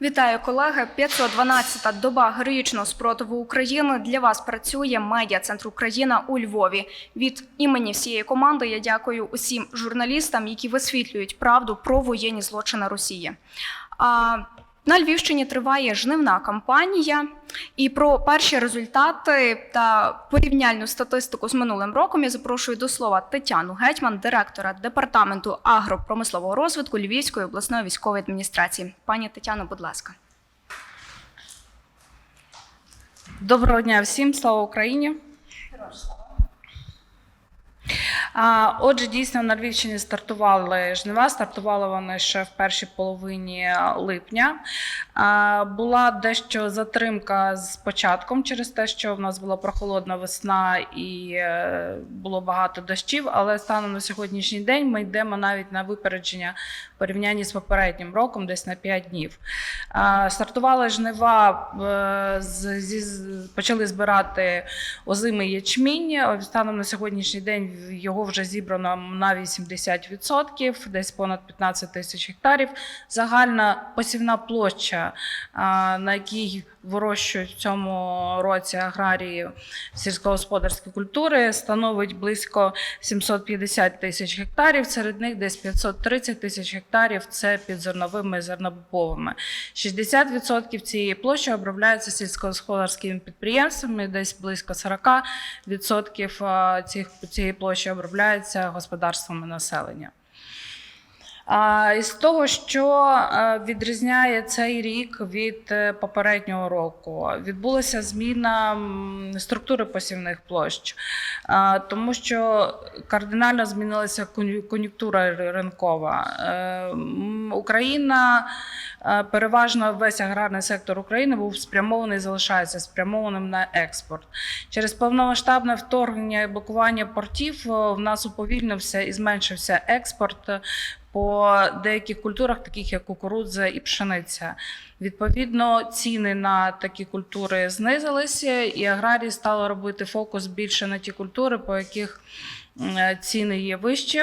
Вітаю, колеги. 512-та доба героїчного спротиву України для вас працює медіа центр Україна у Львові. Від імені всієї команди я дякую усім журналістам, які висвітлюють правду про воєнні злочини Росії. А на Львівщині триває жнивна кампанія, і про перші результати та порівняльну статистику з минулим роком я запрошую до слова Тетяну Гетьман, директора департаменту агропромислового розвитку Львівської обласної військової адміністрації. Пані Тетяно, будь ласка. Доброго дня всім, слава Україні. Отже, дійсно на Львівщині стартували жнива. Стартували вони ще в першій половині липня. Була дещо затримка з початком через те, що в нас була прохолодна весна і е, було багато дощів. Але станом на сьогоднішній день ми йдемо навіть на випередження в порівнянні з попереднім роком, десь на 5 днів. Стартували жнива, е, почали збирати озимий ячмінь. Станом на сьогоднішній день його вже зібрано на 80%, десь понад 15 тисяч гектарів. Загальна посівна площа, на якій вирощують в цьому році аграрії сільськогосподарські культури, становить близько 750 тисяч гектарів. Серед них десь 530 тисяч гектарів це під зерновими і зернобобовими. 60% цієї площі обробляється сільськогосподарськими підприємствами, десь близько 40% а, цих, цієї площі обробляється господарствами населення. Із того, що е, відрізняє цей рік від е, попереднього року, відбулася зміна структури посівних площ, тому що кардинально змінилася кон'ю- кон'юнктура ринкова. Е, Україна переважно весь аграрний сектор України був спрямований, залишається спрямованим на експорт. Через повномасштабне вторгнення і блокування портів в нас уповільнився і зменшився експорт по деяких культурах, таких як кукурудза і пшениця. Відповідно, ціни на такі культури знизилися, і аграрії стали робити фокус більше на ті культури, по яких е, ціни є вищі.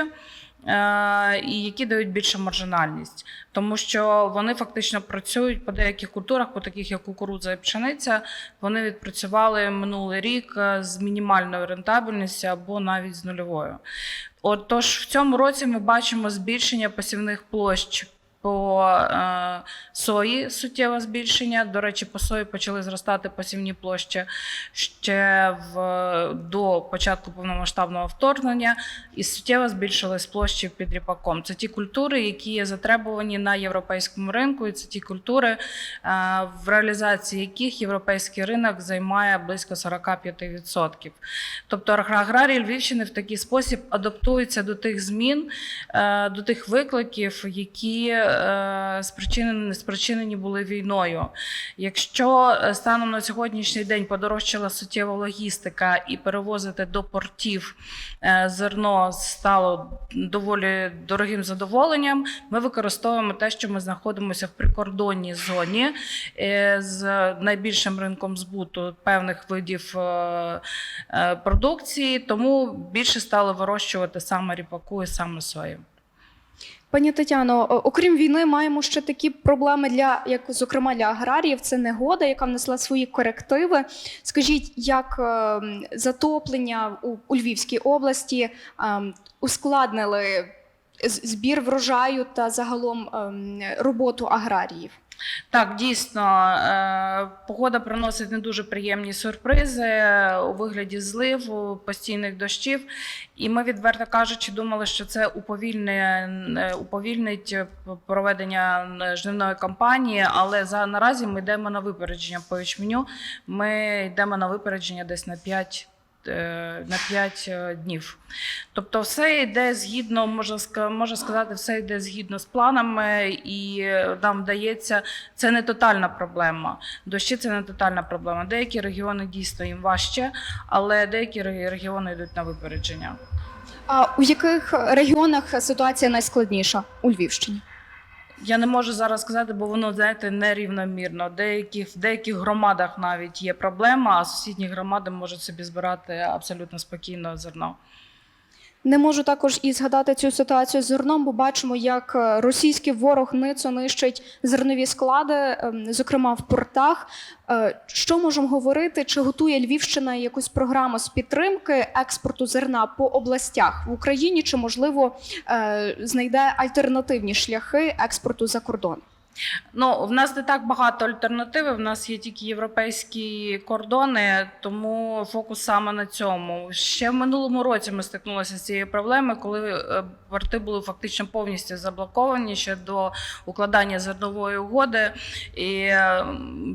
е, І які дають більшу маржинальність, тому що вони фактично працюють по деяких культурах, по таких як кукурудза і пшениця. Вони відпрацювали минулий рік е, з мінімальною рентабельністю або навіть з нульовою. Отож, в цьому році ми бачимо збільшення посівних площ по е, сої, суттєве збільшення. До речі, по сої почали зростати посівні площі ще в, до початку повномасштабного вторгнення, і суттєво збільшились площі під ріпаком. Це ті культури, які є затребувані на європейському ринку, і це ті культури, е, в реалізації яких європейський ринок займає близько 45%. Тобто аграрії Львівщини в такий спосіб адаптуються до тих змін, е, до тих викликів, які спричинені, спричинені були війною. Якщо е, станом на сьогоднішній день подорожчала суттєва логістика і перевозити до портів е, зерно стало доволі дорогим задоволенням, ми використовуємо те, що ми знаходимося в прикордонній зоні е, з найбільшим ринком збуту певних видів е, е, продукції, тому більше стали вирощувати саме ріпаку і саме сою. Пані Тетяно, окрім війни, маємо ще такі проблеми для, як зокрема для аграріїв. Це негода, яка внесла свої корективи. Скажіть, як ем, затоплення у, у Львівській області ем, ускладнили збір врожаю та загалом ем, роботу аграріїв? Так, дійсно, е, погода приносить не дуже приємні сюрпризи е, у вигляді зливу, постійних дощів. І ми, відверто кажучи, думали, що це уповільнить е, проведення е, жнивної кампанії, але за наразі ми йдемо на випередження по ячменю. Ми йдемо на випередження десь на 5 е, на 5 днів. Тобто, все йде згідно, можна можна сказати, все йде згідно з планами, і е, нам вдається, це не тотальна проблема. Дощі це не тотальна проблема. Деякі регіони дійсно їм важче, але деякі регіони йдуть на випередження. А у яких регіонах ситуація найскладніша у Львівщині? Я не можу зараз сказати, бо воно знаєте нерівномірно. Деякі в деяких громадах навіть є проблема, а сусідні громади можуть собі збирати абсолютно спокійно зерно. Не можу також і згадати цю ситуацію з зерном, бо бачимо, як е, російський ворог ницо нищить зернові склади, ем, зокрема в портах. Е, Що можемо говорити? Чи готує Львівщина якусь програму з підтримки експорту зерна по областях в Україні? Чи можливо е, знайде альтернативні шляхи експорту за кордон? Ну, в нас не так багато альтернативи. В нас є тільки європейські кордони, тому фокус саме на цьому. Ще в минулому році ми стикнулися з цією проблемою, коли е, порти були фактично повністю заблоковані ще до укладання зернової угоди, і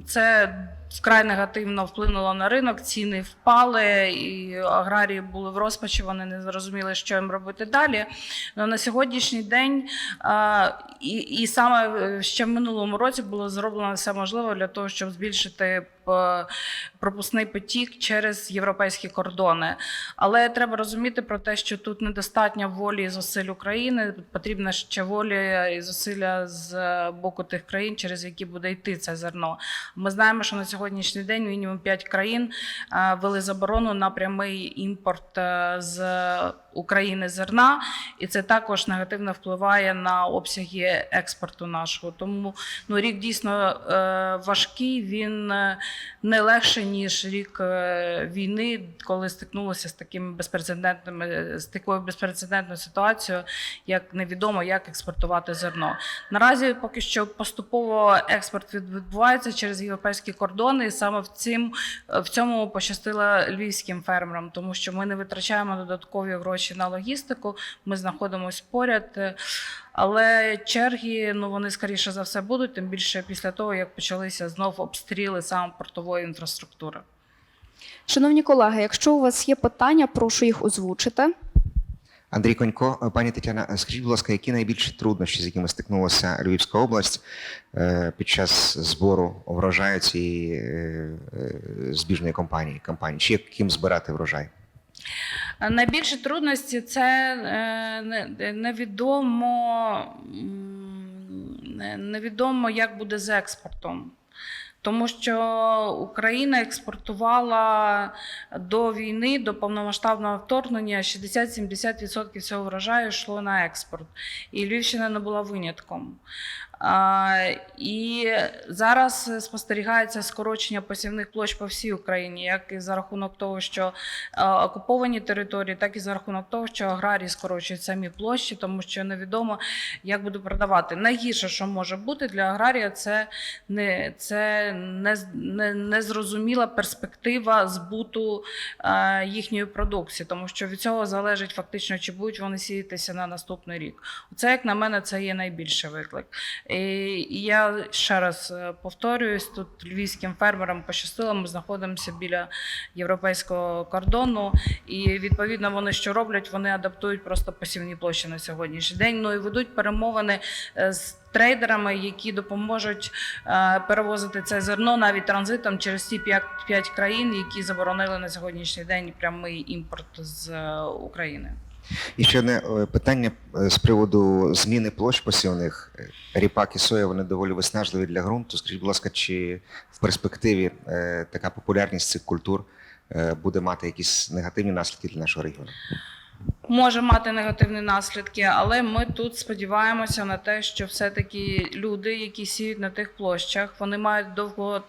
це. Вкрай негативно вплинуло на ринок, ціни впали, і аграрії були в розпачі, вони не зрозуміли, що їм робити далі. Но на сьогоднішній день і, і саме е, ще в минулому році було зроблено все можливе для того, щоб збільшити пропускний потік через європейські кордони. Але треба розуміти про те, що тут недостатньо волі і зусиль України. Потрібна ще воля і зусилля з боку тих країн, через які буде йти це зерно. Ми знаємо, що на сьогоднішній день мінімум 5 країн а, ввели заборону на прямий імпорт е, з України зерна, і це також негативно впливає на обсяги експорту нашого. Тому ну, рік дійсно е, важкий. Він е, не легше ніж рік е, війни, коли стикнулося з такими безпрецедентними з такою безпрецедентною ситуацією, як невідомо, як експортувати зерно. Наразі поки що поступово експорт від- відбувається через європейські кордони, і саме в цим в цьому пощастило львівським фермерам, тому що ми не витрачаємо додаткові гроші на логістику. Ми знаходимося поряд. Але черги, ну вони скоріше за все будуть, тим більше після того, як почалися знов обстріли саме портової інфраструктури. Шановні колеги, якщо у вас є питання, прошу їх озвучити. Андрій Конько, пані Тетяна, скажіть, будь ласка, які найбільші труднощі, з якими стикнулася Львівська область е, під час збору врожаю цієї е, е, збіжної компанії, компанії? Чи яким збирати врожай? Найбільші трудності це е, невідомо, невідомо, як буде з експортом. Тому що Україна експортувала до війни, до повномасштабного вторгнення 60-70% всього врожаю йшло на експорт. І Львівщина не була винятком. І зараз спостерігається скорочення посівних площ по всій Україні, як і за рахунок того, що е, окуповані території, так і за рахунок того, що аграрії скорочують самі площі, тому що невідомо, як будуть продавати. Найгірше, що може бути для аграрія, це не це не, не, перспектива збуту е, їхньої продукції, тому що від цього залежить фактично, чи будуть вони сіятися на наступний рік. Це, як на мене, це є найбільший виклик. І і я ще раз е, повторююсь, тут львівським фермерам пощастило, ми знаходимося біля європейського кордону, і відповідно вони що роблять? Вони адаптують просто посівні площі на сьогоднішній день. Ну і ведуть перемовини е, з трейдерами, які допоможуть е, перевозити це зерно навіть транзитом через ті 5, 5 країн, які заборонили на сьогоднішній день прямий імпорт з е, України. І ще одне е, питання е, з приводу зміни площ посівних. Е, Ріпак і соя вони доволі виснажливі для ґрунту. Скажіть, будь ласка, чи в перспективі така популярність цих культур буде мати якісь негативні наслідки для нашого регіону? може мати негативні наслідки, але ми тут сподіваємося на те, що все-таки люди, які сіють на тих площах, вони мають довго.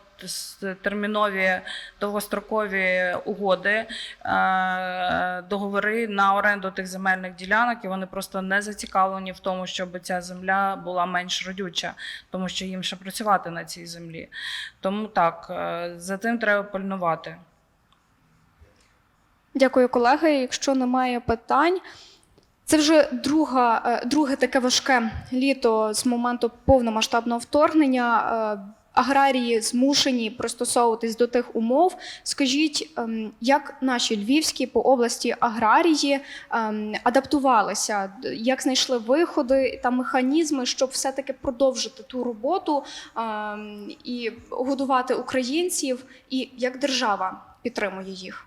Термінові довгострокові угоди, е, договори на оренду тих земельних ділянок, і вони просто не зацікавлені в тому, щоб ця земля була менш родюча, тому що їм ще працювати на цій землі. Тому так, е, за тим треба пильнувати. Дякую, колеги. Якщо немає питань, це вже друга, е, друге таке важке літо з моменту повномасштабного вторгнення. Аграрії змушені пристосовуватись до тих умов. Скажіть, ем, як наші львівські по області аграрії ем, адаптувалися, як знайшли виходи та механізми, щоб все-таки продовжити ту роботу ем, і годувати українців, і як держава підтримує їх?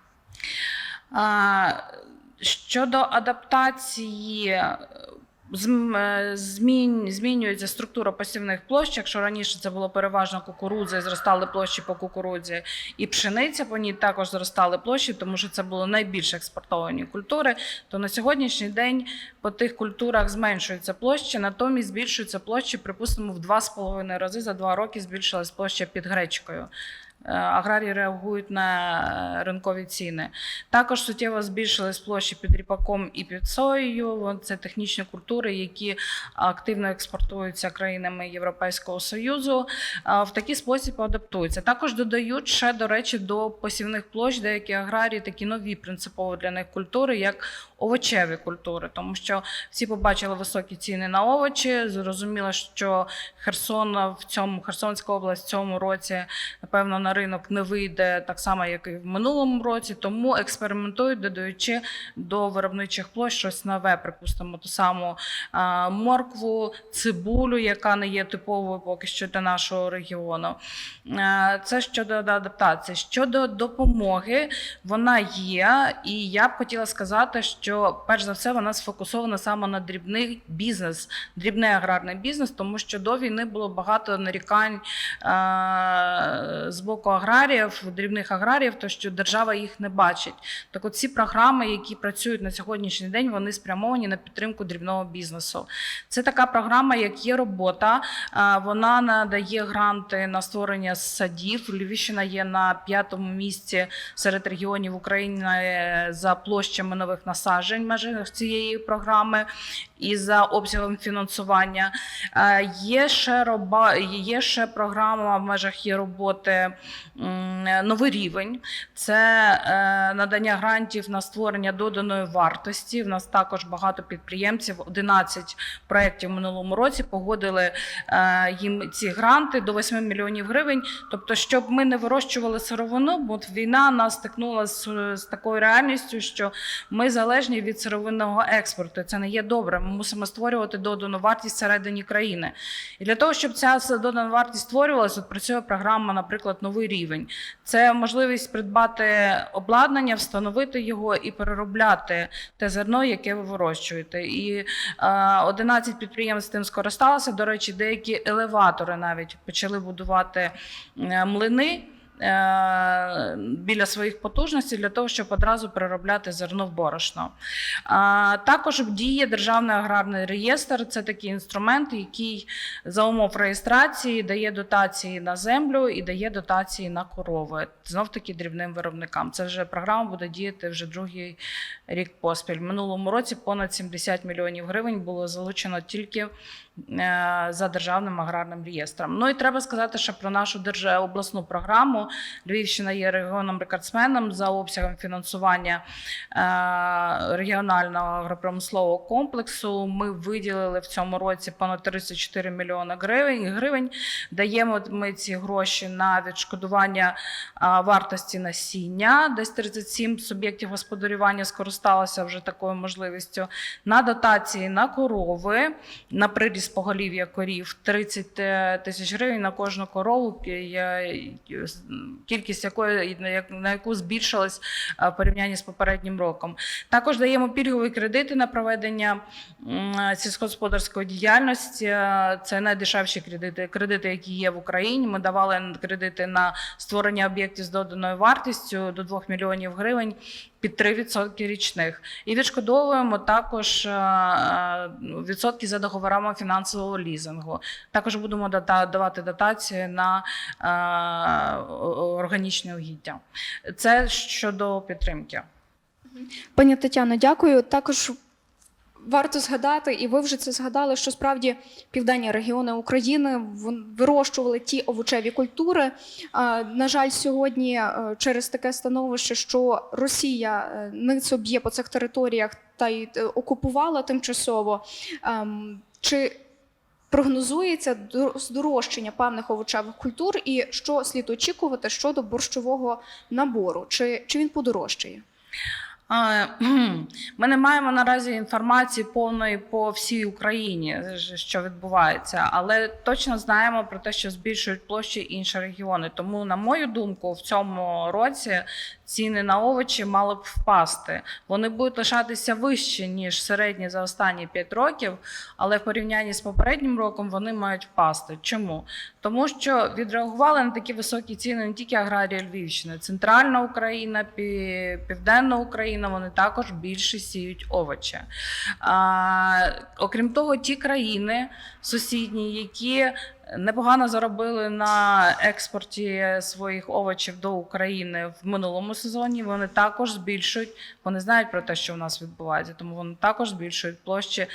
Щодо адаптації, Е, змінюється структура посівних площ. Якщо раніше це було переважно кукурудза, і зростали площі по кукурудзі і пшениця, по ній також зростали площі, тому що це було найбільш експортовані культури. То на сьогоднішній день по тих культурах зменшуються площі, натомість збільшуються площі, припустимо, в 2,5 рази за два роки збільшилась площа під гречкою. Е, Аграрії реагують на е, ринкові ціни. Також суттєво збільшились площі під ріпаком і під соєю. Це технічні культури, які активно експортуються країнами Європейського Союзу. В такий спосіб адаптуються. Також додають ще, до речі, до посівних площ деякі аграрії такі нові принципові для них культури, як овочеві культури, тому що всі побачили високі ціни на овочі. Зрозуміло, що Херсон в цьому Херсонська область в цьому році, напевно, на ринок не вийде так само, як і в минулому році. Тому експериментують, додаючи до виробничих площ щось нове, припустимо, ту саму моркву, цибулю, яка не є типовою поки що для нашого регіону. Це щодо адаптації. Щодо допомоги, вона є, і я б хотіла сказати, що перш за все вона сфокусована саме на дрібний бізнес, дрібний аграрний бізнес, тому що до війни було багато нарікань е, з боку аграріїв, дрібних аграріїв, то що держава їх не бачить. Так от ці програми, які працюють на сьогоднішній день, вони спрямовані на підтримку дрібного бізнесу. Це така програма, як є робота. а, Вона надає гранти на створення садів. Львівщина є на п'ятому місці серед регіонів України е, за площами нових насаджень в межах цієї програми і за обсягом фінансування. Е, Є ще роба, є ще програма в межах є роботи новий рівень. Це е, надання грантів на створення доданої вартості. В нас також багато підприємців, 11 проєктів в минулому році погодили е, їм ці гранти до 8 мільйонів гривень. Тобто, щоб ми не вирощували сировину, бо війна нас стикнула з, з такою реальністю, що ми залежні від сировинного експорту. Це не є добре. Ми мусимо створювати додану вартість всередині країни. І для того, щоб ця додана вартість створювалася, от працює програма, наприклад, новий рівень. Це можливість придбати обладнання, встановити його і переробляти те зерно, яке ви вирощуєте. І е, 11 підприємств тим скористалися. До речі, деякі елеватори навіть почали будувати е, млини. Е, Біля своїх потужностей для того, щоб одразу переробляти зерно в борошно. Також діє державний аграрний реєстр. Це такий інструмент, який за умов реєстрації дає дотації на землю і дає дотації на корови. Знов таки дрібним виробникам. Це вже програма буде діяти вже другий рік поспіль. Минулому році понад 70 мільйонів гривень було залучено тільки е, за державним аграрним реєстром. Ну і треба сказати, що про нашу обласну програму Львівщина є регіоном рекордсменом за обсягом фінансування е, регіонального агропромислового комплексу. Ми виділили в цьому році понад 34 мільйони гривень. гривень. Даємо ми ці гроші на відшкодування вартості насіння. Десь 37 суб'єктів господарювання скористалося вже такою можливістю. На дотації на корови, на приріст поголів'я корів 30 тисяч гривень на кожну корову, кількість якої на як- на яку збільшилась а, в порівнянні з попереднім роком. Також даємо пільгові кредити на проведення сільськогосподарської діяльності. Е, Це найдешевші кредити, кредити, які є в Україні. Ми давали кредити на створення об'єктів з доданою вартістю до 2 мільйонів гривень під 3% річних. І відшкодовуємо також е, е, відсотки за договорами фінансового лізингу. Також будемо давати дотації на е, органічне угіддя. Це щодо підтримки. Пані Тетяно, дякую. Також варто згадати, і ви вже це згадали, що справді південні регіони України вирощували ті овочеві культури. На жаль, сьогодні е, через таке становище, що Росія е, ницо б'є по цих територіях та й е, окупувала тимчасово. ем, Чи прогнозується дор- здорожчання певних овочевих культур, і що слід очікувати щодо борщового набору? Чи, чи він подорожчає? Ми не маємо наразі інформації повної по всій Україні, що відбувається, але точно знаємо про те, що збільшують площі інші регіони. Тому, на мою думку, в цьому році ціни на овочі мали б впасти. Вони будуть лишатися вище ніж середні за останні 5 років, але в порівнянні з попереднім роком вони мають впасти. Чому? Тому що відреагували на такі високі ціни не тільки аграрії Львівщини, центральна Україна, південна Україна. Вони також більше сіють овочі. А, окрім того, ті країни сусідні, які непогано заробили на експорті своїх овочів до України в минулому сезоні. Вони також збільшують. Вони знають про те, що в нас відбувається, тому вони також збільшують площі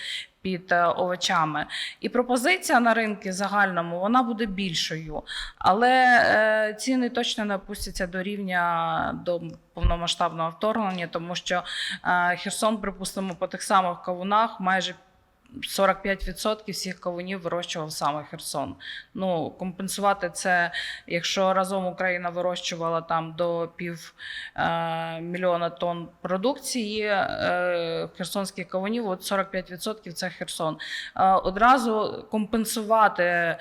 під е, овочами. І пропозиція на ринку загальному вона буде більшою, але е, ціни точно не опустяться до рівня до повномасштабного вторгнення, тому що е, Херсон, припустимо, по тих самих кавунах майже 45% всіх кавунів вирощував саме Херсон. Ну, компенсувати це, якщо разом Україна вирощувала там до пів е, мільйона тонн продукції е, херсонських кавунів, от 45% це Херсон. Е, одразу компенсувати е,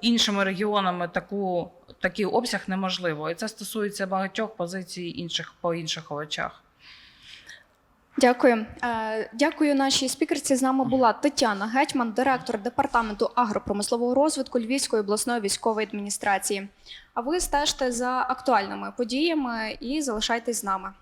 іншими регіонами таку, такий обсяг неможливо. І це стосується багатьох позицій інших по інших овочах. Дякую. Е, Дякую нашій спікерці. З нами була Тетяна Гетьман, директор департаменту агропромислового розвитку Львівської обласної військової адміністрації. А ви стежте за актуальними подіями і залишайтесь з нами.